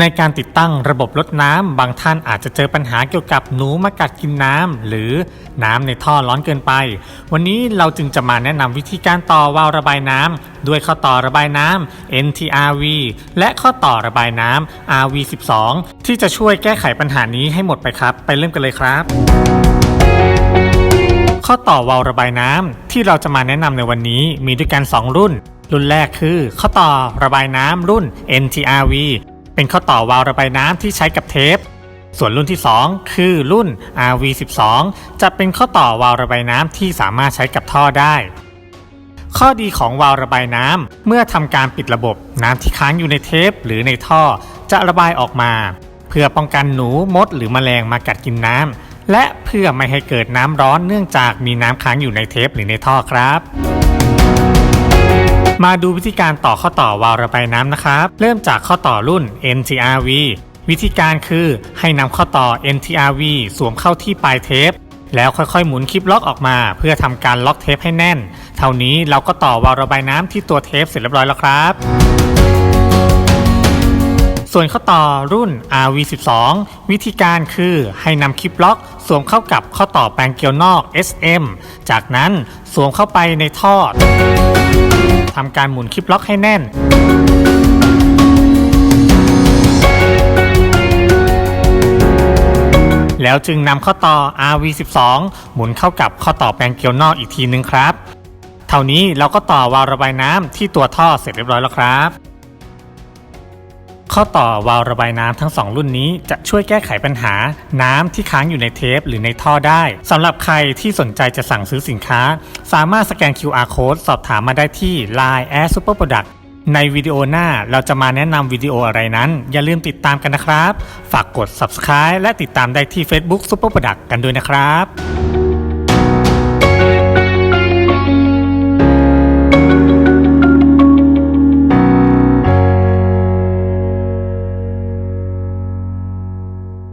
ในการติดตั้งระบบลดน้ำบางท่านอาจจะเจอปัญหาเกี่ยวกับหนูมากัดกินน้ำหรือน้ำในท่อร้อนเกินไป วันนี้เราจึงจะมาแนะนำวิธีการต่อวาล์วระบายน้ำด้วยข้อต่อระบายน้ำ NTRV และข้อต่อระบายน้ำ RV12 ที่จะช่วยแก้ไขปัญหานี้ให้หมดไปครับ ไปเริ่มกันเลยครับ ข้อต่อวาล์วระบายน้ำที่เราจะมาแนะนำในวันนี้มีด้วยกัน 2 รุ่น รุ่นแรกคือ ข้อต่อระบายน้ำรุ่น NTRV เป็นข้อต่อวาล์วระบายน้ำที่ใช้กับเทป ส่วนรุ่นที่ 2 คือรุ่น RV12 จะเป็นข้อต่อวาล์วระบายน้ำที่สามารถใช้กับท่อได้ ข้อดีของวาล์วระบายน้ำเมื่อทำการปิดระบบน้ำที่ค้างอยู่ในเทป หรือในท่อจะระบายออกมา เพื่อป้องกันหนูมดหรือแมลงมากัดกินน้ำและเพื่อไม่ให้เกิดน้ำร้อนเนื่องจากมีน้ำค้างอยู่ในเทปหรือในท่อครับ มาดูวิธีการต่อข้อต่อวาล์วระบายน้ำนะครับ เริ่มจากข้อต่อรุ่น NTRV วิธีการคือให้นำข้อต่อ NTRV สวมเข้าที่ปลายเทป แล้วค่อยๆ หมุนคลิปล็อกออกมา เพื่อทำการล็อกเทปให้แน่น เท่านี้เราก็ต่อวาล์วระบายน้ำที่ตัวเทปเสร็จเรียบร้อยแล้วครับ ส่วนข้อต่อรุ่น RV12 วิธีการคือให้นำคลิปล็อก สวมเข้ากับข้อต่อแปลงเกลียวนอก SM จากนั้นสวมเข้าไปในท่อ ทำการหมุนคลิปล็อกให้แน่น แล้วจึงนำข้อต่อ RV12 หมุนเข้ากับข้อต่อแปลงเกลียวนอกอีกทีนึงครับ เท่านี้เราก็ต่อวาล์วระบายน้ำที่ตัวท่อเสร็จเรียบร้อยแล้วครับ ข้อต่อวาล์วระบายน้ำทั้ง 2 รุ่นนี้จะช่วยแก้ไขปัญหา น้ำที่ค้างอยู่ในเทปหรือในท่อได้สำหรับใครที่สนใจจะสั่งซื้อสินค้า สามารถสแกน QR code สอบถามมาได้ที่ Line Air Super Product ในวิดีโอหน้าเราจะมาแนะนำวิดีโออะไรนั้น อย่าลืมติดตามกันนะครับ ฝากกด subscribe และติดตามได้ที่ Facebook Super Product กันด้วยนะครับ